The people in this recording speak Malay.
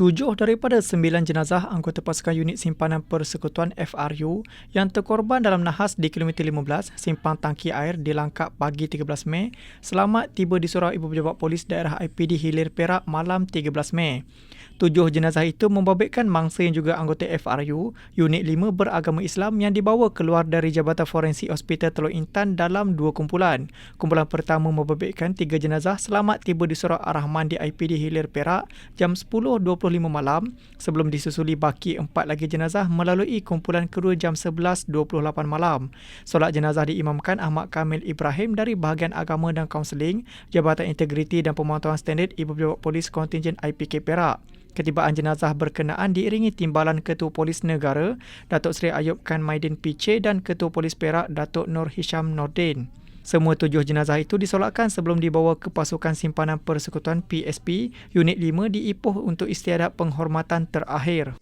Tujuh daripada sembilan jenazah anggota pasukan unit simpanan persekutuan FRU yang terkorban dalam nahas di kilometer 15 simpang tangki air di Langkap pagi 13 Mei selamat tiba di surau Ibu Pejabat Polis daerah IPD Hilir Perak malam 13 Mei. Tujuh jenazah itu membabitkan mangsa yang juga anggota FRU, unit 5 beragama Islam yang dibawa keluar dari Jabatan Forensik Hospital Teluk Intan dalam dua kumpulan. Kumpulan pertama membabitkan tiga jenazah selamat tiba di surau Ar-Rahman di IPD Hilir Perak jam 10.25 malam sebelum disusuli baki empat lagi jenazah melalui kumpulan kedua jam 11.28 malam. Solat jenazah diimamkan Ahmad Kamil Ibrahim dari bahagian agama dan kaunseling Jabatan Integriti dan Pemantauan Standard Ibu Pejabat Polis Kontingen IPK Perak. Ketibaan jenazah berkenaan diiringi timbalan Ketua Polis Negara Datuk Seri Ayub Khan Maidin Piche dan Ketua Polis Perak Datuk Nur Hisham Nordin. Semua tujuh jenazah itu disolatkan sebelum dibawa ke pasukan simpanan persekutuan PSP Unit 5 di Ipoh untuk istiadat penghormatan terakhir.